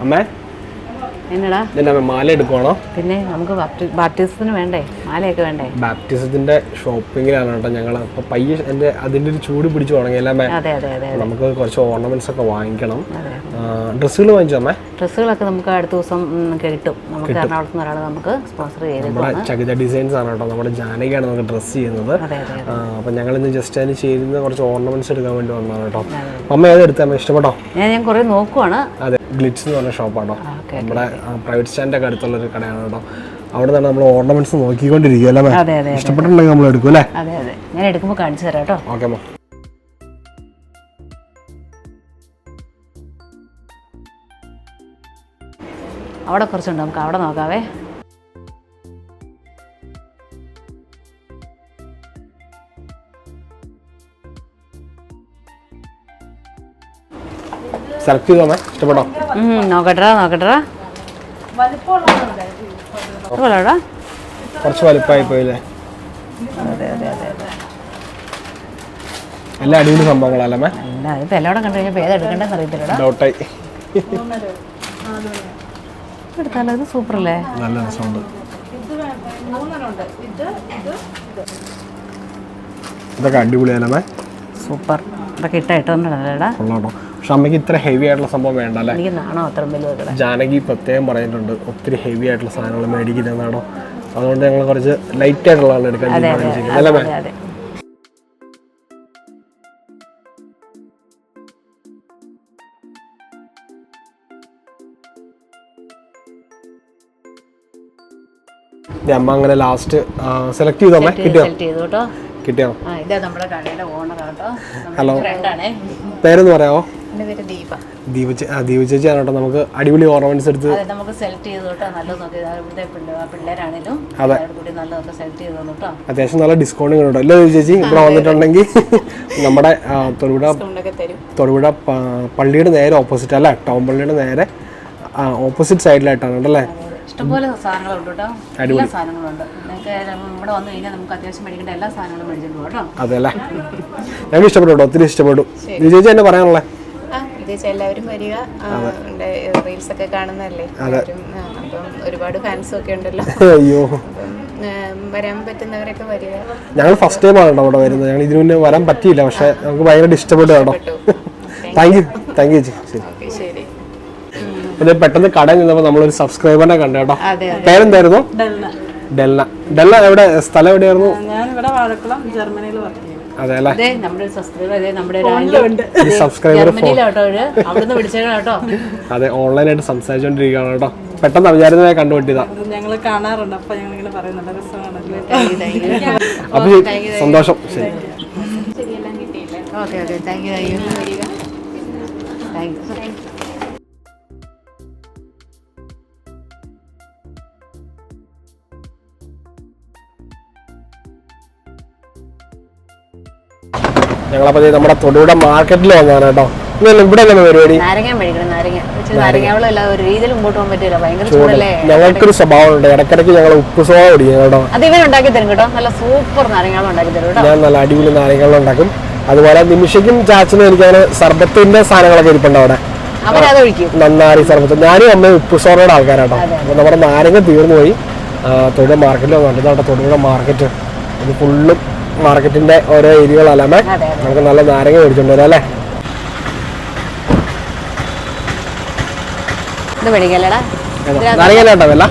അമ്മേ? എന്നടാ? ഇതിന്റെ മാല എടുക്കുവാണോ? പിന്നെ നമുക്ക് ബാപ്റ്റി- ബാപ്റ്റിസത്തിന് വേണ്ടേ? മാലയൊക്കെ വേണ്ടേ? ബാപ്റ്റിസത്തിന്റെ ഷോപ്പിങ്ങിലാണ് കേട്ടോ ഞങ്ങൾ അപ്പൊ പയ്യെ എന്റെ അതിന്റെ ഒരു ചൂട് പിടിച്ചു തുടങ്ങിയല്ലേ അമ്മേ? അതെ അതെ അതെ നമുക്ക് കുറച്ച് ഓർണമെന്റ്സ് ഒക്കെ വാങ്ങിക്കണം. ഡ്രസ്സുകൾ വാങ്ങിച്ചോ അമ്മേ? ഡ്രസ്സുകളൊക്കെ നമുക്ക് അടുത്ത ദിവസം കിട്ടും. നമുക്ക് എറണാകുളത്ത് നിന്ന് ഒരാൾ നമുക്ക് സ്പോൺസർ ചെയ്ത് നമ്മുടെ ചകിത ഡിസൈൻസ് ആണ് കേട്ടോ നമ്മുടെ ജാനകിയാണ് നമുക്ക് ഡ്രസ്സ് ചെയ്യുന്നത്. അപ്പൊ ഞങ്ങൾ ഇന്ന് ജസ്റ്റ് അതിന് ചെയ്യുന്ന കുറച്ച് ഓർണമെന്റ്സ് എടുക്കാൻ വേണ്ടി വന്നതാണ് കേട്ടോ. അമ്മ ഏത് എടുത്ത അമ്മ ഇഷ്ടപ്പെട്ടോ? ഞാൻ ഞാൻ കുറേ നോക്കുവാണ്. ഗ്ലിറ്റ്സ് എന്ന് പറഞ്ഞ ഷോപ്പാണോ നമ്മുടെ പ്രൈവറ്റ് സ്റ്റാൻഡിന്റെ ഒക്കെ അടുത്തുള്ള ഒരു കടയാണ് കേട്ടോ. അവിടെ നിന്നാണ് നമ്മൾ ഓർണമെന്റ്സ് നോക്കിക്കൊണ്ടിരിക്കുക അല്ലേ ഇഷ്ടപ്പെട്ടിട്ടുണ്ടെങ്കിൽ നമ്മൾ എടുക്കും അല്ലേ? അതെ അതെ. ഞാൻ എടുക്കുമ്പോൾ കാണിച്ചു തരാം കേട്ടോ. ഓക്കെ അമ്മ അവിടെ കുറച്ചുണ്ട്. നമുക്ക് അവിടെ നോക്കാവേ. സെലക്ട് ചെയ്തോ ഇഷ്ടപ്പെട്ടോ? നോക്കട്ടെടാ കൊള്ളാടാ കുറച്ച് വലുപ്പമായി പോയില്ലേ? എല്ലാ അടിപൊളി സംഭവങ്ങളല്ലേ എല്ലാവരും കണ്ടു കഴിഞ്ഞപ്പോൾ ഡൗട്ടായി. എടുത്താലോ ഇത് സൂപ്പർ അല്ലേ നല്ല രസമുണ്ട്. ഇതൊക്കെ അടിപൊളിയാലേ സൂപ്പർ. ഇതൊക്കെ ഇട്ട ഇട്ടുണ്ടല്ലേടാ കൊള്ളാട്ടോ പക്ഷെ അമ്മയ്ക്ക് ഇത്ര ഹെവി ആയിട്ടുള്ള സംഭവം വേണ്ട അല്ലേ എനിക്ക് നാണോ അത്ര വലുത് ജാനകി പ്രത്യേകം പറഞ്ഞിട്ടുണ്ട് ഒത്തിരി ഹെവി ആയിട്ടുള്ള സാധനങ്ങൾ മേടിക്കുന്നതാണോ അതുകൊണ്ട് ഞങ്ങൾ കുറച്ച് ലൈറ്റ് ആയിട്ടുള്ളതാണ് എടുക്കാൻ തീരുമാനിച്ചിരിക്കുന്നത് അല്ലേ അമ്മ അങ്ങനെ ലാസ്റ്റ് സെലക്ട് ചെയ്തോ അമ്മേ? കിട്ടിയോ? കിട്ടിയോ? ഹലോ പേരെന്ന് പറയാമോ എന്റെ പേര് ദീപ. ദീപ ദീപ ചേച്ചിയാണ് കേട്ടോ നമുക്ക് അടിപൊളി ഓർണമെന്റ്സ് എടുത്ത് നമുക്ക് സെലക്ട് ചെയ്തു കേട്ടോ. നല്ലത് നോക്കി. ഇവിടുത്തെ പിള്ളേരാണേലും കൂടി നല്ലതൊക്കെ സെലക്ട് ചെയ്തു കേട്ടോ. അത്യാവശ്യം നല്ല ഡിസ്കൗണ്ട് കിട്ടും അല്ലേ ചേച്ചി? ഇവിടെ വന്നിട്ടുണ്ടെങ്കിൽ നമ്മുടെ തൊടുപുഴ തൊടുപുഴ പള്ളിയുടെ നേരെ ഓപ്പോസിറ്റ് അല്ല? ടൗൺ പള്ളിയുടെ നേരെ ഓപ്പോസിറ്റ് സൈഡിലായിട്ടാണ് കേട്ടോ അല്ലേ? ഇഷ്ടംപോലെ സാധനങ്ങളുണ്ട് കേട്ടോ. എല്ലാ സാധനങ്ങളുണ്ട്. നിങ്ങൾക്ക് ഇവിടെ വന്നു കഴിഞ്ഞാൽ നമുക്ക് അത്യാവശ്യം മേടിക്കേണ്ട എല്ലാ സാധനങ്ങളും മേടിച്ചിട്ടുണ്ട് കേട്ടോ. അതെ അല്ലേ? ഞങ്ങൾക്ക് ഇഷ്ടപ്പെട്ടു ഒത്തിരി ഇഷ്ടപ്പെട്ടു. ചേച്ചി എന്നെ പറയാനുള്ളത് വെച്ചാൽ എല്ലാവരും വരിക റീൽസ് ഒക്കെ കാണുന്നതല്ലേ? അപ്പം ഒരുപാട് ഫാൻസും ഒക്കെ ഉണ്ടല്ലോ. അയ്യോ. അപ്പം ആ, വരാൻ പറ്റുന്നവരൊക്കെ വരിക. ഞങ്ങൾ ഫസ്റ്റ് ടൈം ആണ് കേട്ടോ അവിടെ വരുന്നത്. ഞങ്ങൾ ഇതിനു മുന്നേ വരാൻ പറ്റിയില്ല പക്ഷെ നമുക്ക് ഭയങ്കര ഇഷ്ടപ്പെട്ടു കേട്ടോ. താങ്ക് യു താങ്ക് യു ചേച്ചി. ശരി. പിന്നെ പെട്ടെന്ന് കടയിൽ നിന്നപ്പോൾ നമ്മളൊരു സബ്സ്ക്രൈബറിനെ കണ്ടു കേട്ടോ. പേരെന്തായിരുന്നു? ഡെൽന. ഡെൽന. എവിടെ സ്ഥലം എവിടെയായിരുന്നു? ഞാനിവിടെ വാഴക്കുളം ജർമ്മനിയിൽ വർക്ക് അതെ നമ്മുടെ സബ്സ്ക്രൈബർ അതെ നമ്മുടെ ഈ സബ്സ്ക്രൈബർ ജർമ്മനിയിലാട്ടോ അവിടുന്ന് വിളിച്ചേക്കണം കേട്ടോ. അതെ ഓൺലൈനായിട്ട് സംസാരിച്ചോണ്ടിരിക്കുകയാണ് കേട്ടോ. പെട്ടെന്ന് അവിചാരിതമായി കണ്ടുപിട്ടിയതാ ഞങ്ങൾ കാണാറുണ്ട്. അപ്പൊ ഞങ്ങൾ ഇങ്ങനെ പറയുന്നുണ്ട് രസമാണ് അപ്പൊ സന്തോഷം. ശരി. Okay okay thank you thank you thank you ഞങ്ങളപ്പോ ദേ നമ്മുടെ തൊടുപുഴ മാർക്കറ്റിൽ വന്നതാണ് കേട്ടോ. ഇവിടെ പരിപാടി. ഞങ്ങൾക്കൊരു സ്വഭാവമുണ്ട്. ഇടക്കിടക്ക് ഞങ്ങൾ ഉപ്പ് സ്വഭാവം കുടിക്കും കേട്ടോ. നല്ല സൂപ്പർ ഞാൻ നല്ല അടിപൊളി നാരങ്ങളും ഉണ്ടാക്കും. അതുപോലെ നിമിഷയ്ക്കും ചാച്ചനും എനിക്ക് അങ്ങനെ സർബത്തിന്റെ സാധനങ്ങളൊക്കെ ഇരിപ്പുണ്ട് അവിടെ. നന്നാരി സർബത്ത്. ഞാനും അമ്മയും ഉപ്പ് സോറയുടെ ആൾക്കാരാട്ടോ. അപ്പൊ നമ്മുടെ നാരങ്ങ തീർന്നു പോയി തൊടുപുഴ മാർക്കറ്റിൽ വന്നിട്ട് തൊടുപുഴ മാർക്കറ്റ് ഇത് ഫുള്ളും മാർക്കറ്റിന്റെ ഓരോ ഏരിയകളല്ലേ മേ നമുക്ക് നല്ല നാരങ്ങ മേടിച്ചോണ്ട് വരാം അല്ലേ? നാരങ്ങ കേട്ടോ വില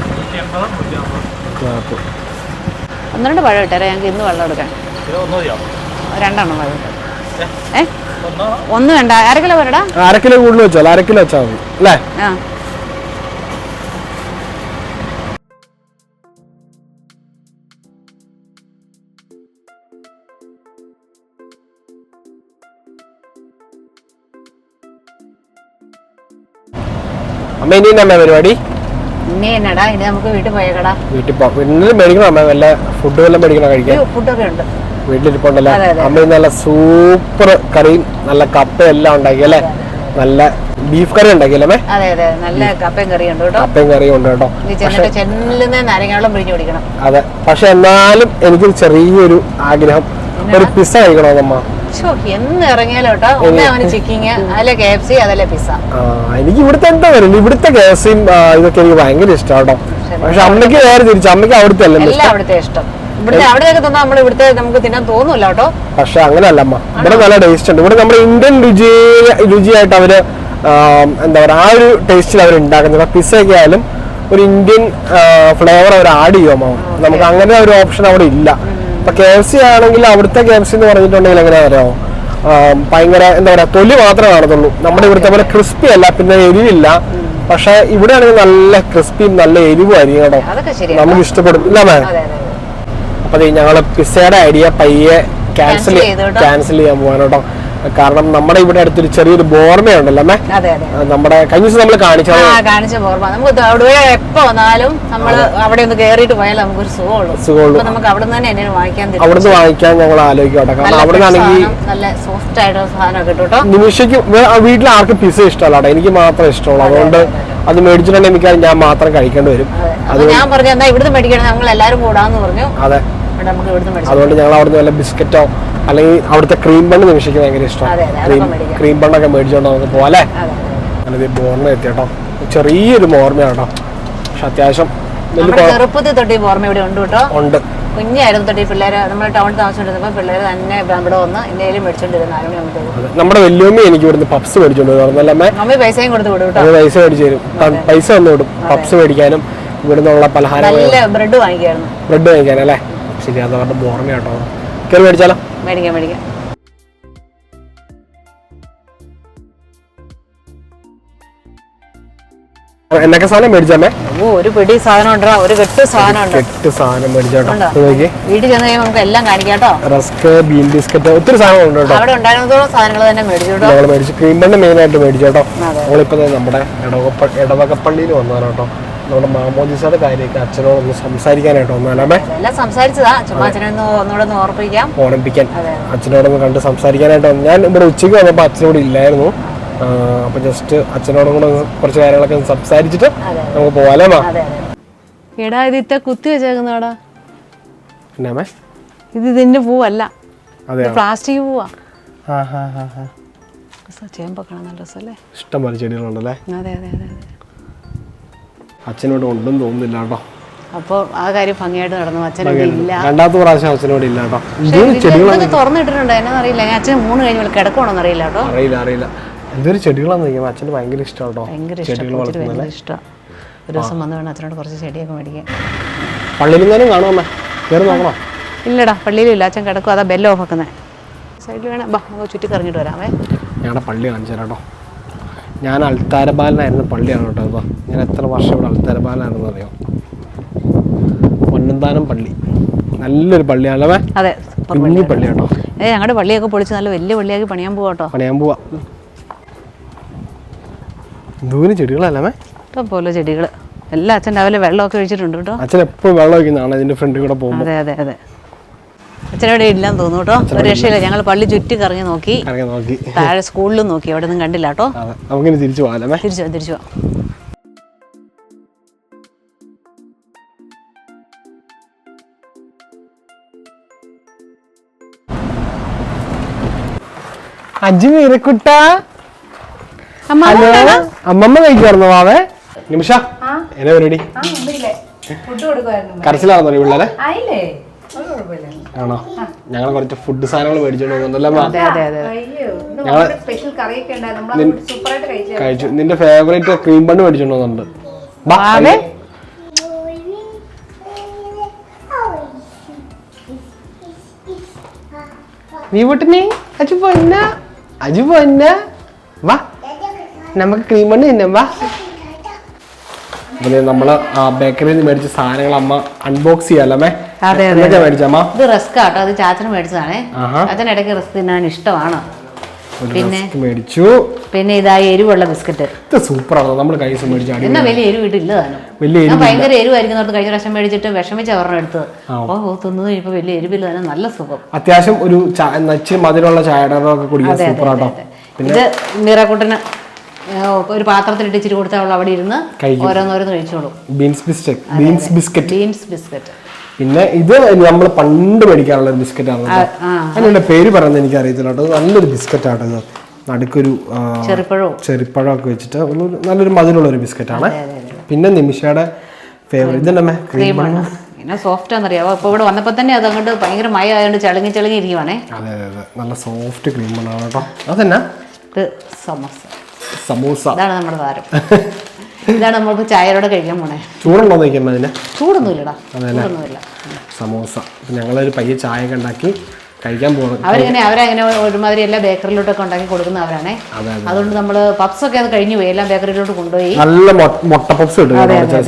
ഒന്ന് രണ്ട് പഴം ഇട്ടേരാ ഞങ്ങൾക്ക് ഇന്ന് വെള്ളം എടുക്കാൻ. രണ്ടെണ്ണം പഴം ഇട്ടോ ഏ? ഒന്ന്? വേണ്ട. അര കിലോ വരടാ അര കിലോ കൂടുതൽ വെച്ചോ? അര കിലോ വെച്ചാൽ മതി. അല്ലേ? ആ അമ്മ പരിപാടി? ഇനി എന്നടാ ഇനി നമുക്ക് വീട്ടിൽ പോയേക്കടാ വീട്ടിൽ പോവാം മേടിക്കണം അമ്മ? വല്ല ഫുഡ് വല്ലതും മേടിക്കണം കഴിക്കാൻ? ഫുഡൊക്കെ ഉണ്ട്. വീട്ടിലിരിപ്പുണ്ടല്ലോ. അമ്മ നല്ല സൂപ്പർ കറിയും നല്ല കപ്പയും എല്ലാം ഉണ്ടാക്കി അല്ലേ? നല്ല ബീഫ് കറി ഉണ്ടാക്കി അല്ലേ അമ്മേ? അതെ അതെ. നല്ല കപ്പയും കറിയുണ്ട് കേട്ടോ. കപ്പയും കറിയും ഉണ്ട് കേട്ടോ. നാരങ്ങാവെള്ളം പിഴിഞ്ഞു കുടിക്കണം. അതെ. പക്ഷെ എന്നാലും എനിക്ക് ചെറിയൊരു ആഗ്രഹം. ഒരു പിസ്സ കഴിക്കണമെന്നമ്മ ഷോ എന്ന് ഇറങ്ങിയാലോ കേട്ടോ ഒന്ന് അവന് ചിക്കിങ് അതല്ലേ കെ എഫ് സി അതല്ലേ പിസ്സ. എനിക്ക് ഇവിടുത്തെ എന്താ വരുന്നത് ഇവിടുത്തെ കേസും ഇതൊക്കെ എനിക്ക് ഭയങ്കര ഇഷ്ടം കേട്ടോ പക്ഷെ അമ്മയ്ക്ക് വേറെ തിരിച്ചു അമ്മയ്ക്ക് അവിടുത്തെ അല്ലേ എല്ലാം അവിടുത്തെ ഇഷ്ടം. ഇവിടുത്തെ അവിടെയൊക്കെ തന്നാൽ നമ്മൾ ഇവിടുത്തെ നമുക്ക് തിന്നാൻ തോന്നൂല കേട്ടോ പക്ഷെ അങ്ങനെയല്ല അമ്മ. ഇവിടെ നല്ല ടേസ്റ്റ് ഉണ്ട്. ഇവിടെ നമ്മുടെ ഇന്ത്യൻ രുചി രുചിയായിട്ട് അവർ എന്താ പറയുക ആ ഒരു ടേസ്റ്റിൽ അവർ ഉണ്ടാക്കുന്നത് പിസ്സയൊക്കെ ആയാലും ഒരു ഇന്ത്യൻ ഫ്ലേവർ അവർ ആഡ് ചെയ്യുമോ നമുക്ക് അങ്ങനെ ഒരു ഓപ്ഷൻ അവിടെ ഇല്ല. ഇപ്പൊ കെ എഫ് സി ആണെങ്കിൽ അവിടുത്തെ കെ എഫ് സി എന്ന് പറഞ്ഞിട്ടുണ്ടെങ്കിൽ എങ്ങനെയാ അറിയാമോ ഭയങ്കര എന്താ പറയാ തൊലി മാത്രമേ കാണത്തുള്ളൂ. നമ്മുടെ ഇവിടുത്തെ പോലെ ക്രിസ്പി അല്ല പിന്നെ എരിവില്ല. പക്ഷെ ഇവിടെ ആണെങ്കിൽ നല്ല ക്രിസ്പിയും നല്ല എരിവുമായിരിക്കും കേട്ടോ. അതൊക്കെ ശരിയാണ് നമുക്ക് ഇഷ്ടപ്പെടും. ഇല്ല മേ. അപ്പൊ ഞങ്ങൾ പിസ്സയുടെ ഐഡിയ പയ്യെ ക്യാൻസൽ ക്യാൻസൽ ചെയ്യാൻ പോവാൻ കേട്ടോ. കാരണം നമ്മുടെ ഇവിടെ അടുത്തൊരു ചെറിയൊരു ബോർമയുണ്ടല്ലോ അമ്മേ. അതെ നമ്മുടെ കഴിഞ്ഞ ദിവസം നമ്മൾ കാണിച്ച ബോർമ. നമുക്ക് അവിടെ എപ്പോ വന്നാലും നമ്മൾ അവിടെ ഒന്ന് കേറിയിട്ട് പോയാൽ നമുക്കൊരു സുഖമുള്ളൂ. സുഖമുള്ളൂ. നമുക്ക് അവിടെ നിന്ന് തന്നെ വാങ്ങിക്കാൻ തരും. അവിടുന്ന് വാങ്ങിക്കാൻ ഞങ്ങൾ ആലോചിക്കട്ടെ കാരണം അവിടെ നിന്നാണെങ്കിൽ നല്ല സോഫ്റ്റ് ആയിട്ടുള്ള സാധനം കിട്ടും നിമിഷയ്ക്ക് വീട്ടിൽ ആർക്കും പിസ ഇഷ്ടമല്ല എനിക്ക് മാത്രം ഇഷ്ടമുള്ളൂ. അതുകൊണ്ട് അത് മേടിച്ചിട്ടുണ്ടെങ്കിൽ എനിക്ക് ഞാൻ മാത്രം കഴിക്കേണ്ടി വരും. അത്. ഞാൻ പറഞ്ഞു എന്നാ ഇവിടുന്ന് മേടിക്കണം ഞങ്ങൾ എല്ലാവരും കൂടാന്ന് പറഞ്ഞു. അതെ. നമുക്ക് അതുകൊണ്ട് ഞങ്ങൾ അവിടുന്ന് വല്ല ബിസ്ക്കറ്റോ അല്ലെങ്കിൽ അവിടുത്തെ ക്രീം ബണ്ണ് നിമിഷിക്ക് ഭയങ്കര ഇഷ്ടമാണ്. ക്രീം. ക്രീം ബണ്ണൊക്കെ മേടിച്ചോണ്ട് നമുക്ക് പോലെ അതെ ഞാനിത് ബോർമ എത്തി കേട്ടോ ചെറിയൊരു ഓർമ്മയാണ് കേട്ടോ. പക്ഷെ അത്യാവശ്യം ചെറുപ്പത്തിൽ തൊട്ട് ഓർമ്മ ഇവിടെ ഉണ്ട് കേട്ടോ. ഉണ്ട്. കുഞ്ഞായിരുന്നു തൊട്ട് പിള്ളേരെ. നമ്മൾ ടൗണിൽ താമസിച്ചിരുന്നപ്പോൾ പിള്ളേര് തന്നെ ഇവിടെ വന്ന് എന്തെങ്കിലും മേടിച്ചോണ്ടിരുന്ന നമ്മുടെ വല്യമ്മ എനിക്ക് ഇവിടുന്ന് പപ്സ് മേടിച്ചോണ്ട് അമ്മ പൈസയും കൊടുത്തു വിടും കേട്ടോ. പൈസ മേടിച്ചു തരും. പൈസ വന്നു വിടും. പപ്സ് മേടിക്കാനും ഇവിടുന്നുള്ള പലഹാരം ബ്രെഡ് വാങ്ങിക്കായിരുന്നു. ബ്രെഡ് വാങ്ങിക്കാനല്ലേ ശരി അത് ബോർമ കേട്ടോ. കയറി മേടിച്ചാലോ? മേടിക്കാം മേടിക്കാൻ എന്നൊക്കെ സാധനം മേടിച്ചല്ലേ ഓ ഒരു പിടി സാധനം ഉണ്ടോ ഒരു കെട്ട് സാധനം ഉണ്ട് കെട്ട്. സാധനം മേടിച്ചോട്ടോ ഉണ്ടോ? വീട്ടിൽ ചെന്ന് കഴിയുമ്പോൾ നമുക്ക് എല്ലാം കാണിക്കാം കേട്ടോ. റസ്ക് ബീൻ ബിസ്ക്കറ്റ് ഒത്തിരി സാധനങ്ങളുണ്ട് കേട്ടോ. അവിടെ ഉണ്ടായിരുന്നതോളം സാധനങ്ങൾ തന്നെ മേടിച്ചു കേട്ടോ. ഞങ്ങൾ മേടിച്ചു ക്രീം ബണ്ണ് മെയിൻ ആയിട്ട് മേടിച്ചു കേട്ടോ. അതെ. നമ്മളിപ്പോ നമ്മുടെ ഇടവക ഇടവകപ്പള്ളിയിൽ വന്നതാണ് കേട്ടോ. നമ്മുടെ മാമോദിസയുടെ കാര്യമൊക്കെ അച്ഛനോട് ഒന്ന് സംസാരിക്കാനായിട്ട് വന്നാലേ എല്ലാം സംസാരിച്ചതാ. ഒന്നുകൂടെ ഓർപ്പിക്കാം. ഓർമ്മിപ്പിക്കാൻ. അച്ഛനോടൊന്ന് കണ്ട് സംസാരിക്കാനായിട്ട് ഞാൻ ഇവിടെ ഉച്ചയ്ക്ക് വന്നപ്പോൾ അച്ഛനോട് ഇല്ലായിരുന്നു. അപ്പൊ ജസ്റ്റ് അച്ഛനോടും കൂടെ കുറച്ച് കാര്യങ്ങളൊക്കെ സംസാരിച്ചിട്ട്. നമുക്ക് പോവാലേ മാ അതെ അതെ. എടാ ഇത് ഇത്ര കുത്തി വെച്ചേക്കുന്നടാ എന്നാമേ ഇത് ഇതിന്റെ പൂവല്ല. പ്ലാസ്റ്റിക് പൂവാ. ചേമ്പൊക്കെ നല്ല രസമല്ലേ ഇഷ്ടം പോലെ ചെടികളുണ്ടല്ലേ? അതെ അതെ അതെ അച്ഛനോട് ഉണ്ടെന്ന് തോന്നുന്നില്ല കേട്ടോ. അപ്പോൾ ആ കാര്യം ഭംഗിയായിട്ട് നടന്നു. അച്ഛനോട് ഇല്ല. രണ്ടാമത്തെ പ്രാവശ്യം അച്ഛനോട് ഇല്ല കേട്ടോ. തുറന്നിട്ടിട്ടുണ്ട്? എന്നാ അറിയില്ല. ഞാൻ അച്ഛൻ മൂന്ന് കഴിഞ്ഞ് കിടക്കണമെന്ന് അറിയില്ല കേട്ടോ. അറിയില്ല അറിയില്ല. എന്തൊരു ചെടികളാണെന്ന് ചോദിക്കുമ്പോൾ അച്ഛന് ഭയങ്കര ഇഷ്ടം കേട്ടോ. ഭയങ്കര ചെടികൾ വളർത്തുന്നത് വളർത്തുന്നല്ലേ ഇഷ്ടം. ഒരു ദിവസം വന്ന് വേണം അച്ഛനോട് കുറച്ച് ചെടിയൊക്കെ മേടിക്കാൻ. പള്ളിയിലെങ്ങാനും കാണുമോ കയറി നോക്കണോ? ഇല്ലടാ പള്ളിയിലില്ല. അച്ഛൻ കിടക്കും അതാ ബെല്ല് ഓഫ് ആക്കുന്നത് സൈഡിൽ വേണം. ബാ നമുക്ക് ചുറ്റി കറങ്ങിയിട്ട് വരാമേ ഞങ്ങളുടെ പള്ളി കാണിച്ചു തരാം കേട്ടോ. ഞാൻ അൽത്താരബാലനായിരുന്നു പള്ളിയാണ് കേട്ടോ ഇപ്പൊ ഞാൻ എത്ര വർഷം ഇവിടെ അൾത്താരബാലനാണെന്ന് അറിയോ? പൊന്നന്താനം പള്ളി. നല്ലൊരു പള്ളിയാണല്ലേ അതെ കുഞ്ഞു പള്ളി കേട്ടോ ഏ ഞങ്ങളുടെ പള്ളിയൊക്കെ പൊളിച്ച് നല്ല വലിയ പള്ളിയാക്കി പണിയാൻ പോവാട്ടോ പണിയാൻ പോവാ. ദൂരം ചെടികളല്ലേ പോലെ ചെടികൾ എല്ലാം അച്ഛൻ രാവിലെ വെള്ളമൊക്കെ ഒഴിച്ചിട്ടുണ്ട് കേട്ടോ. അച്ഛൻ എപ്പോഴും വെള്ളം ഒഴിക്കുന്നതാണ് ഇതിന്റെ ഫ്രണ്ടിൽ കൂടെ പോകും അതെ അതെ അതെ. അച്ഛനവിടെ ഇല്ലാന്ന് തോന്നുന്നു കേട്ടോ. ഒരു രക്ഷയില്ല. ഞങ്ങൾ പള്ളി ചുറ്റി കറങ്ങി നോക്കി. നോക്കി. താഴെ സ്കൂളിലും നോക്കി. അവിടെ ഒന്നും കണ്ടില്ല കേട്ടോ. നമുക്ക് തിരിച്ചു പോകാലേ തിരിച്ചു തിരിച്ചു വാ. അജ്മീരക്കുട്ട ഹലോ അമ്മമ്മ കഴിക്കുമായിരുന്നു വാവേ നിമിഷ എന്നെ പരിപാടി കരച്ചിലാണെന്നോ പിള്ളേരെ? ആണോ? ഞങ്ങൾ കുറച്ച് ഫുഡ് സാധനങ്ങൾ മേടിച്ചോണ്ട് പോകുന്നുണ്ടല്ലേ അതെ അതെ അതെ. അയ്യോ ഇന്ന് ഞങ്ങൾ സ്പെഷ്യൽ കറിയൊക്കെ ഉണ്ടായിരുന്നു. നമ്മൾ സൂപ്പറായിട്ട് കഴിച്ചു കഴിച്ചു. നിന്റെ ഫേവറേറ്റ് ക്രീം ബണ്ണ് മേടിച്ചോണ്ട് പോകുന്നുണ്ട് നീ വീട്ടിനെ അജു പൊന്ന അജു പൊന്ന വാ. നമുക്ക് ക്രീം ബണ്ണ് തിന്നുമ്പോ അതെ നമ്മൾ ബേക്കറിയിൽ നിന്ന് മേടിച്ച സാധനങ്ങൾ അമ്മ അൺബോക്സ് ചെയ്യാലേ അതെ, അതെ, മേടിച്ചമ്മ ഇത് റിസ്ക് ആട്ടോ അത് ചാച്ചന് മേടിച്ചതാണേ. അച്ഛൻ ഇടയ്ക്ക് റിസ്ക് തിന്നാൻ ഇഷ്ടമാണ്. പിന്നെ? മേടിച്ചു. പിന്നെ ഇതാ എരിവുള്ള ബിസ്ക്കറ്റ് ഇത് സൂപ്പറാണ് നമ്മൾ കൈസ് മേടിച്ച എന്നാ വലിയ എരിവ് ഇട്ടില്ല താനും. വലിയ. ഭയങ്കര എരിവായിരിക്കുന്നോർത്ത് കഴിഞ്ഞ പ്രാവശ്യം മേടിച്ചിട്ട് വിഷമിച്ച ഒരെണ്ണം എടുത്തത് ഓ. തിന്നത് ഇപ്പൊ വലിയ എരിവില്ല തന്നെ നല്ല സുഖം. അത്യാവശ്യം ഒരു നച്ച് മധുരമുള്ള ചായ കുടിക്കാൻ അതെ അതെ സൂപ്പറാട്ടോ. ഇത് മീറാക്കുട്ടന് ഒരു പാത്രത്തിലിട്ട് ഇച്ചിരി കൊടുത്താൽ അവൾ അവിടെ ഇരുന്ന് ഓരോന്നോരോന്ന് കഴിച്ചോളൂ. Beans biscuit. Beans biscuit. Beans biscuit. പിന്നെ ഇത് നമ്മൾ പണ്ട് മേടിക്കാനുള്ള ഒരു ബിസ്ക്കറ്റ് ആണ് അതിന്റെ. പേര് പറയുന്നത് എനിക്ക് അറിയത്തില്ല കേട്ടോ നല്ലൊരു ബിസ്ക്കറ്റ് ആണ് ഇത്. നടുക്കൊരു ചെറുപ്പഴോ? ഒക്കെ വെച്ചിട്ട് നല്ലൊരു മധുരമുള്ള ഒരു ബിസ്ക്കറ്റ് ആണ്. പിന്നെ നിമിഷയുടെ ഫേവറേറ്റ് ഇതന്നെ ക്രീം പിന്നെ സോഫ്റ്റ് ആണെന്നറിയാവോ? അപ്പോൾ ഇവിടെ വന്നപ്പോൾ തന്നെ അതങ്ങോട്ട് അങ്ങോട്ട് ഭയങ്കര മയ ആയതുകൊണ്ട് ചളുങ്ങി ചളുങ്ങി ഇരിക്കുവാണേ. അതെ അതെ അതെ. നല്ല സോഫ്റ്റ് ക്രീം ആണ് കേട്ടോ. അതന്നെ? ഇത് സമോസ. സമൂസ. ഇതാണ് നമ്മുടെ താരം ഇതാണ് നമ്മൾക്ക് ചായയോടെ കഴിക്കാൻ പോണേ. ചൂടുണ്ടോ നോക്കിയമ്മ അതിന്? ചൂടൊന്നുമില്ലടാ. ചൂടൊന്നുമില്ല. സമൂസ. ഞങ്ങളൊരു പയ്യെ ചായ ഒക്കെ ഉണ്ടാക്കി കഴിക്കാൻ പോകണം അവരിങ്ങനെ അവരങ്ങനെ ഒരുമാതിരി എല്ലാ ബേക്കറിലോട്ടൊക്കെ ഉണ്ടാക്കി കൊടുക്കുന്നവരാണേ. അതെ അതെ. അതുകൊണ്ട് നമ്മൾ പപ്സ് ഒക്കെ അത് കഴിഞ്ഞു പോയി. എല്ലാം ബേക്കറിയിലോട്ട് കൊണ്ടുപോയി. നല്ല മുട്ട പപ്സ്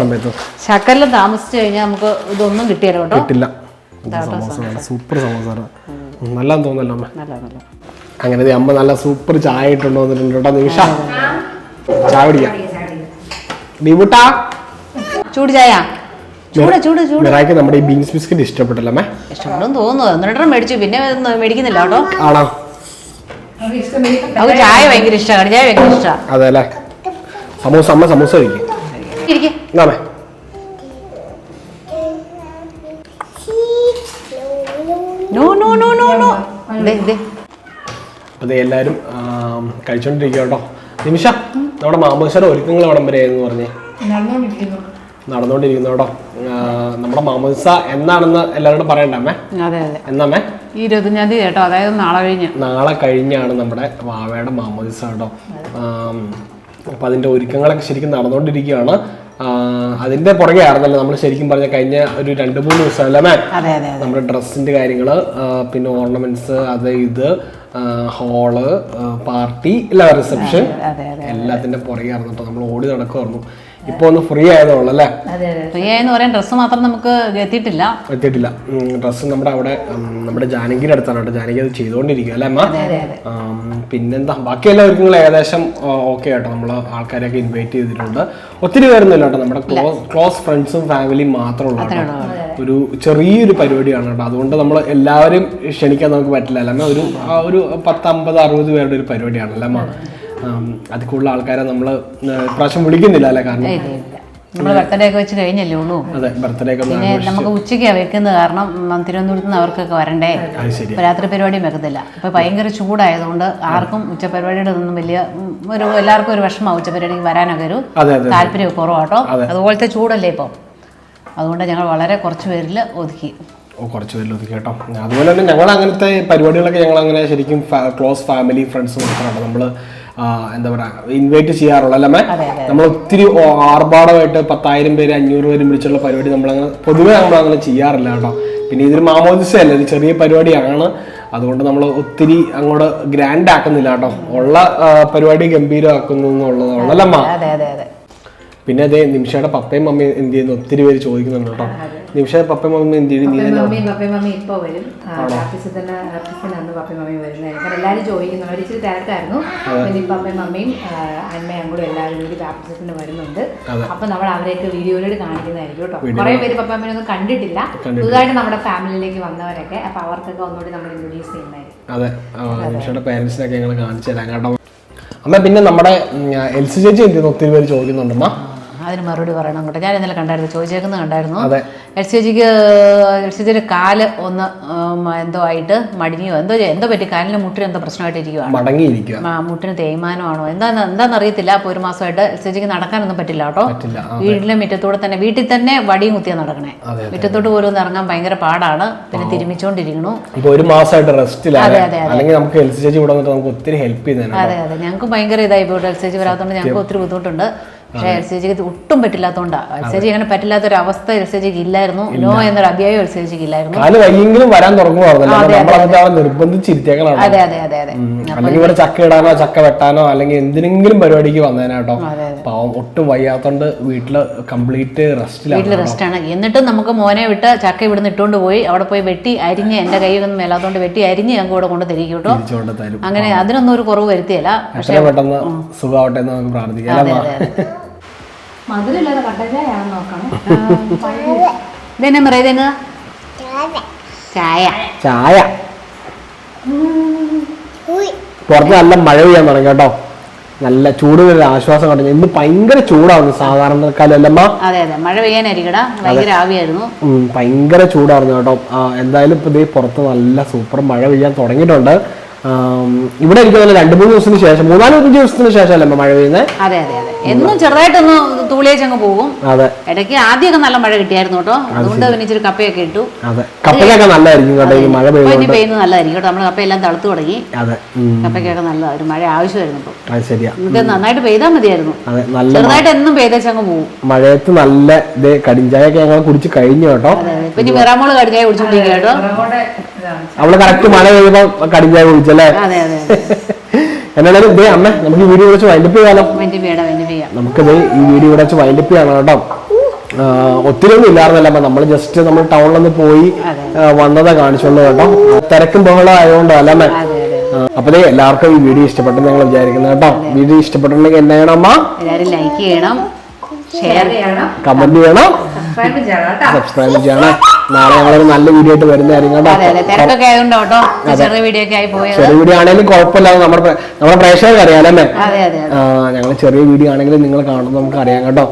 സമയത്ത്. ശക്കലിൽ താമസിച്ചു കഴിഞ്ഞാൽ നമുക്ക് ഇതൊന്നും കിട്ടിയല്ലോ കേട്ടോ. കിട്ടില്ല. നല്ല സൂപ്പർ സമോസ നല്ലതെന്ന് തോന്നല്ലോ നല്ല നല്ല അങ്ങനെ അമ്മ നല്ല സൂപ്പർ ചായ ഇട്ടുണ്ടോ വന്നിട്ടുണ്ട് കേട്ടോ നിമിഷ. ചായ കുടിക്കാം. നിമുട്ട ചൂട് ചായ. മിറായ്ക്ക് നമ്മുടെ ഈ ബീൻസ് ബിസ്ക്കറ്റ് ഇഷ്ടപ്പെട്ടല്ലോ അമ്മേ ഇഷ്ടപ്പെടും തോന്നുന്നു. എന്നിട്ടും മേടിച്ചു. പിന്നെ മേടിക്കുന്നില്ല കേട്ടോ. ആണോ? നമുക്ക് ചായ ഭയങ്കര ഇഷ്ടമാണ്. ചായ ഭയങ്കര ഇഷ്ടമാണ് അതെ അല്ലേ സമൂസ അമ്മ സമൂസ കഴിക്കും. എന്നാമേ no no no no no ദേ ദേ. അതെ എല്ലാവരും കഴിച്ചോണ്ടിരിക്കുക കേട്ടോ. നിമിഷ നമ്മുടെ മാമോശയുടെ ഒരുക്കങ്ങൾ എവിടം വരെ എന്ന് പറഞ്ഞേ? നടന്നുകൊണ്ടിരിക്കുന്നു കേട്ടോ. നമ്മുടെ മാമോസ എന്നാണെന്ന് എല്ലാവരോടും പറയണ്ടേ അതെ അതെ. എന്നാമേ ഈ ഇരുപത്തഞ്ചാം തീയതി കേട്ടോ അതായത് നാളെ കഴിഞ്ഞ്. നാളെ കഴിഞ്ഞാണ് നമ്മുടെ വാവയുടെ മാമോദിസ കേട്ടോ. അപ്പൊ അതിന്റെ ഒരുക്കങ്ങളൊക്കെ ശരിക്കും നടന്നുകൊണ്ടിരിക്കുകയാണ് അതിന്റെ പുറകെ ആയിരുന്നല്ലോ നമ്മൾ ശരിക്കും പറഞ്ഞ കഴിഞ്ഞ ഒരു രണ്ട് മൂന്ന് ദിവസം അല്ലേ? മേ അതെ അതെ. നമ്മുടെ ഡ്രസ്സിന്റെ കാര്യങ്ങൾ പിന്നെ ഓർണമെന്റ്സ് അത് ഇത് ഹോൾ പാർട്ടി എല്ലാ റിസപ്ഷൻ എല്ലാത്തിന്റെ പുറകെ ആയിരുന്നു. നമ്മൾ ഓടി നടക്കുമായിരുന്നു ഇപ്പൊ ഒന്ന് ഫ്രീ ആയതുള്ളൂ അല്ലേ? ഫ്രീ ആയെന്ന് പറയാൻ ഡ്രസ്സ് മാത്രം നമുക്ക് എത്തിയിട്ടില്ല. എത്തിയിട്ടില്ല. ഡ്രസ്സ് നമ്മുടെ അവിടെ നമ്മുടെ ജാനകിയുടെ അടുത്താണ് കേട്ടോ. ജാനകി അത് ചെയ്തുകൊണ്ടിരിക്കുക അല്ലേ അമ്മ? പിന്നെന്താ? ബാക്കി എല്ലാ ഒരുക്കങ്ങളും ഏകദേശം ഓക്കെ ആട്ടോ. നമ്മൾ ആൾക്കാരെയൊക്കെ ഇൻവൈറ്റ് ചെയ്തിട്ടുണ്ട്. ഒത്തിരി പേരൊന്നുമില്ല കേട്ടോ. നമ്മുടെ ക്ലോസ് ക്ലോസ് ഫ്രണ്ട്സും ഫാമിലിയും മാത്രമുള്ള ഒരു ചെറിയൊരു പരിപാടിയാണ് കേട്ടോ. അതുകൊണ്ട് നമ്മൾ എല്ലാവരും ക്ഷണിക്കാൻ നമുക്ക് പറ്റില്ല അല്ലേ ഒരു ഒരു പത്ത് അമ്പത് അറുപത് പേരുടെ ഒരു പരിപാടിയാണ് അല്ലേ അമ്മ? ആം, അതിൽ കൂടുതൽ ആൾക്കാരെ നമ്മൾ പ്രാവശ്യം വിളിക്കുന്നില്ല അല്ലേ കാരണം? നമ്മൾ ബർത്ത്ഡേ ഒക്കെ വെച്ച് കഴിഞ്ഞല്ലേ ഉള്ളൂ. അതെ പിന്നെ നമുക്ക് ഉച്ചയ്ക്കാണ് വെക്കുന്നത് കാരണം തിരുവനന്തപുരത്ത് നിന്ന് അവർക്കൊക്കെ വരണ്ടേ? അത് രാത്രി പരിപാടിയും വെക്കത്തില്ല ഇപ്പൊ ഭയങ്കര ചൂടായതുകൊണ്ട് ആർക്കും ഉച്ചപരിപാടിയുടെ ഒന്നും വലിയ ഒരു എല്ലാവർക്കും ഒരു വിഷമമാണ് ഉച്ചപരിപാടിക്ക് വരാനൊക്കെ ഒരു അതെ അതെ താല്പര്യം കുറവാട്ടോ അതുപോലത്തെ ചൂടല്ലേ ഇപ്പം. അതുകൊണ്ട് ഞങ്ങൾ വളരെ കുറച്ച് പേരിൽ ഒതുക്കി. കുറച്ച് പേരിൽ ഒതുക്കി കേട്ടോ. അതുപോലെ തന്നെ ഞങ്ങൾ അങ്ങനത്തെ പരിപാടികളൊക്കെ ഞങ്ങൾ അങ്ങനെ ശരിക്കും ക്ലോസ് ഫാമിലി ഫ്രണ്ട്സ് മാത്രമാണ് നമ്മൾ എന്താ പറയുക ഇൻവൈറ്റ് ചെയ്യാറുള്ള അല്ലേ നമ്മൾ ഒത്തിരി ആർഭാടമായിട്ട് പത്തായിരം പേര് അഞ്ഞൂറ് പേര് വിളിച്ചുള്ള പരിപാടി നമ്മളങ്ങനെ പൊതുവെ നമ്മൾ അങ്ങനെ ചെയ്യാറില്ല കേട്ടോ. പിന്നെ ഇതൊരു മാമോദിസല്ല ഒരു ചെറിയ പരിപാടിയാണ്. അതുകൊണ്ട് നമ്മൾ ഒത്തിരി അങ്ങോട്ട് ഗ്രാൻഡ് ആക്കുന്നില്ല കേട്ടോ. ഉള്ള പരിപാടി ഗംഭീരമാക്കുന്നു എന്നുള്ളതാണ് അല്ലേ അമ്മ? അതെ അതെ അതെ. പിന്നെ അതേ നിമിഷയുടെ പപ്പയും മമ്മിയും എന്ത് ചെയ്യുന്നു? ഒത്തിരി പേര് ചോദിക്കുന്നുണ്ട് കേട്ടോ. നിമിഷയുടെ പപ്പയും മമ്മിയും എന്ത് ചെയ്യും? നീ തന്നെ മമ്മിയും പപ്പയും വരും. ഓഫീസിൽ തന്നെ പപ്പയും മമ്മിയും വരുന്നത് കാരണം എല്ലാവരും ചോദിക്കുന്നു അവർ ഇച്ചിരി തിരക്കായിരുന്നു. പിന്നെ പപ്പയും മമ്മിയും ആ, അമ്മയും കൂടെ എല്ലാവരും കൂടി ബാപ്റ്റിസത്തിന് വരുന്നുണ്ട്. അപ്പൊ നമ്മൾ അവരെയൊക്കെ വീഡിയോയിലൂടെ കാണിക്കുന്നതായിരിക്കും കേട്ടോ. കുറെ പേര് പപ്പ അമ്മയൊന്നും കണ്ടിട്ടില്ല. പുതുതായിട്ട് നമ്മുടെ ഫാമിലിയിലേക്ക് വന്നവരൊക്കെ. അപ്പൊ അവർക്കൊക്കെ ഒന്നുകൂടി നമ്മൾ ഇൻട്രൊഡ്യൂസ് ചെയ്യുന്നതായിരിക്കും. അതെ. നിമിഷയുടെ പേരൻസിനൊക്കെ ഞങ്ങൾ കാണിച്ചു തരാം കേട്ടോ. അമ്മ പിന്നെ നമ്മുടെ എൽ സി ചേച്ചി എന്ത് ഒത്തിരി പേര് ചോദിക്കുന്നുണ്ടമ്മ അതിന് മറുപടി പറയണം കേട്ടോ ഞാൻ ഇന്നലെ കണ്ടായിരുന്നു ചോദിച്ചേക്കുന്നത് കണ്ടായിരുന്നു. എൽ സി ജിക്ക് എൽ സി ജിയുടെ കാൽ ഒന്ന് എന്തോ ആയിട്ട് മടിഞ്ഞോ. എന്തോ എന്തോ പറ്റി? കാലിന് മുട്ടിന് എന്തോ പ്രശ്നമായിട്ട് ഇരിക്കുവാണ്. മടങ്ങിയിരിക്കുക ആ, മുട്ടിന് തേയ്മാനമാണോ? എന്താന്ന് എന്താണെന്ന് അറിയത്തില്ല. അപ്പോൾ ഒരു മാസമായിട്ട് എൽ സി ജിക്ക് നടക്കാനൊന്നും പറ്റില്ല കേട്ടോ. വീട്ടിലെ മുറ്റത്തൂടെ തന്നെ വീട്ടിൽ തന്നെ വടിയും കുത്തിയാണ് നടക്കണേ. മുറ്റത്തോട്ട് പോലും ഒന്ന് ഇറങ്ങാൻ ഭയങ്കര പാടാണ്. പിന്നെ തിരുമിച്ചോണ്ടിരിക്കണു. ഇപ്പൊ ഒരു മാസമായിട്ട് റെസ്റ്റിലാണ് അതെ, അതെ, അല്ലെങ്കിൽ നമുക്ക് എൽ സി ചേച്ചി ഇവിടെ നമുക്ക് ഒത്തിരി ഹെൽപ്പ് ചെയ്യുന്നതാണ് അതെ അതെ. ഞങ്ങൾക്ക് ഭയങ്കര ഇതായി. പോയിട്ട് എൽ സി ജി വരാത്തതുകൊണ്ട് ഞങ്ങൾക്ക് ഒത്തിരി ബുദ്ധിമുട്ടുണ്ട്. പക്ഷേ എൽ സി ജിക്ക് ഒട്ടും പറ്റില്ലാത്തതുകൊണ്ടാണ് എൽ സി ജി അങ്ങനെ പറ്റില്ലാത്തൊരവസ്ഥ ഒരു അവസ്ഥ എൽ സി ജിക്ക് ഇല്ലായിരുന്നു. നോ എന്നൊരു അധ്യായം എൽ സി ജിക്ക് ഇല്ലായിരുന്നു. കാൽ വയ്യെങ്കിലും വരാൻ അവളെ നിർബന്ധിച്ചിരുത്തിയേക്കണം അതെ അതെ. അതെ അതെ അല്ലെങ്കിൽ ഇവിടെ ചക്ക ഇടാനോ ചക്ക വെട്ടാനോ അല്ലെങ്കിൽ എന്തിനെങ്കിലും പരിപാടിക്ക് വന്നേനാട്ടോ പാവം ഒട്ടും വയ്യാത്തോണ്ട് വീട്ടിൽ കംപ്ലീറ്റ് റെസ്റ്റിലാണ് വീട്ടിൽ റെസ്റ്റ് ആണ് എന്നിട്ടും നമുക്ക് മോനെ വിട്ട് ചക്ക ഇവിടുന്ന് ഇട്ടുകൊണ്ട് പോയി അവിടെ പോയി വെട്ടി അരിഞ്ഞ് എന്റെ കൈ ഒന്നും മേലാത്തോണ്ട് വെട്ടി അരിഞ്ഞ് ഞങ്ങൾക്ക് ഇവിടെ കൊണ്ട് തിരികെ കേട്ടോ. അങ്ങനെ അതിനൊന്നും ഒരു കുറവ് വരുത്തിയല്ല. പക്ഷേ പെട്ടെന്ന് സുഖമാവട്ടെ എന്ന് നമുക്ക് പ്രാർത്ഥിക്കാം? മധുരമില്ലാതെ കട്ടച്ചായാണെന്ന് നോക്കണം. ഇതെന്നെ പറയുന്നത് ചായ. ചായ. പുറത്ത് നല്ല മഴ പെയ്യാൻ തുടങ്ങി കേട്ടോ. നല്ല ചൂട് ഒരു ആശ്വാസം കണ്ടു. ഇന്ന് ഭയങ്കര ചൂടാവുന്നു സാധാരണക്കാലല്ലമ്മ അതെ അതെ. മഴ പെയ്യാനായിരിക്കടാ. ഭയങ്കര ആവിയായിരുന്നു. ഭയങ്കര ചൂടായിരുന്നു കേട്ടോ. എന്തായാലും ഇപ്പൊ ഇതേ പുറത്ത് നല്ല സൂപ്പർ മഴ പെയ്യാൻ തുടങ്ങിയിട്ടുണ്ട്. ഇവിടെ എനിക്ക് തോന്നുന്നു രണ്ട് മൂന്ന് ദിവസത്തിന് ശേഷം മൂന്നാൽ അഞ്ച് ദിവസത്തിന് ശേഷം അല്ലേ മഴ പെയ്യുന്നത് അതെ അതെ അതെ. എന്നും ചെറുതായിട്ടൊന്ന് തൂളിയേച്ചങ്ങ് പോകും അതെ. ഇടയ്ക്ക് ആദ്യമൊക്കെ നല്ല മഴ കിട്ടിയായിരുന്നു കേട്ടോ. അതുകൊണ്ട് പിന്നെ ഇച്ചിരി കപ്പയൊക്കെ ഇട്ടു. അതെ. കപ്പലൊക്കെ നല്ലതായിരിക്കും കേട്ടോ ഈ മഴ ഇപ്പൊ ഇനി പെയ്യുന്നത് നല്ലതായിരിക്കും കേട്ടോ. നമ്മൾ കപ്പയെല്ലാം തളുത്തു തുടങ്ങി. കപ്പയ്ക്കൊക്കെ നല്ല ഒരു മഴ ആവശ്യമായിരുന്നു ഇപ്പൊ. നന്നായിട്ട് പെയ്താൽ മതിയായിരുന്നു. അതെ നല്ല ചെറുതായിട്ട് എന്നും പെയ്തേച്ചങ്ങ് പോകും മഴയത്ത് നല്ല ഇത് കടിഞ്ചായൊക്കെ ഞങ്ങൾ കുടിച്ച് കഴിഞ്ഞു കേട്ടോ. പിന്നെ അതെ. ഇപ്പൊ ഇനി മിറാമോൾ കടിഞ്ഞായി കുടിച്ചോണ്ടിരിക്കുക കേട്ടോ. അവൾ കറക്റ്റ് മഴ പെയ്യുമ്പോ കടിഞ്ചായ കുടിച്ചല്ലേ? അതെ അതെ. എന്നാലും ഇതേ അമ്മ നമുക്ക് ഈ വീഡിയോ കുറച്ച് വൈൻഡപ്പ് ചെയ്യാലോ. നമുക്കത് ഈ വീഡിയോ ഇവിടെ വെച്ച് വൈൻഡപ്പ് ചെയ്യണം കേട്ടോ. ഒത്തിരി ഒന്നും ഇല്ലായിരുന്നല്ല അപ്പൊ നമ്മൾ ജസ്റ്റ് നമ്മൾ ടൗണിലൊന്ന് പോയി വന്നതാ കാണിച്ചോളൂ കേട്ടോ. തിരക്കും ബഹളം ആയതുകൊണ്ട് അല്ല അമ്മേ? അപ്പൊ എല്ലാവർക്കും ഈ വീഡിയോ ഇഷ്ടപ്പെട്ടെന്ന് ഞങ്ങൾ വിചാരിക്കുന്നത് കേട്ടോ. വീഡിയോ ഇഷ്ടപ്പെട്ടിട്ടുണ്ടെങ്കിൽ എന്നാ ചെയ്യണം അമ്മ? ലൈക്ക് ചെയ്യണം. ഷെയർ ചെയ്യണം. കമന്റ് ചെയ്യണം. സബ്സ്ക്രൈബ് ചെയ്യണം കേട്ടോ. സബ്സ്ക്രൈബ് ചെയ്യണം. നാളെ ഞങ്ങളൊരു നല്ല വീഡിയോ ആയിട്ട് വരുന്നതായിരിക്കും ചെറിയ വീഡിയോ ആണെങ്കിലും കുഴപ്പമില്ലാതെ നമ്മുടെ നമ്മുടെ പ്രേക്ഷകർക്ക് ഞങ്ങൾ ചെറിയ വീഡിയോ ആണെങ്കിലും നിങ്ങൾ കാണുമ്പോൾ നമുക്ക് അറിയാം കേട്ടോ.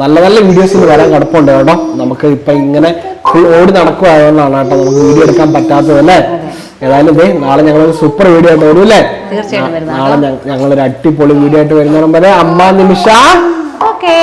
നല്ല നല്ല വീഡിയോസ് വരാൻ കിടപ്പുണ്ട് കേട്ടോ. നമുക്ക് ഇപ്പൊ ഇങ്ങനെ ഫുൾ ഓടി നടക്കുവായതുകൊണ്ടാണ് കേട്ടോ നമുക്ക് വീഡിയോ എടുക്കാൻ പറ്റാത്തത് അല്ലേ? ഏതായാലും ഇതേ നാളെ ഞങ്ങളൊരു സൂപ്പർ വീഡിയോ ആയിട്ട് വരും അല്ലേ? നാളെ ഞങ്ങളൊരു അടിപൊളി വീഡിയോ ആയിട്ട് വരുന്ന അമ്മ നിമിഷ ഓക്കേ